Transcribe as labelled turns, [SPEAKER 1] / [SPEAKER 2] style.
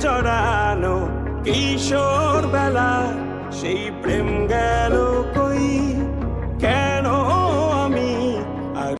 [SPEAKER 1] জড়ানো কিশোর বেলা সেই প্রেম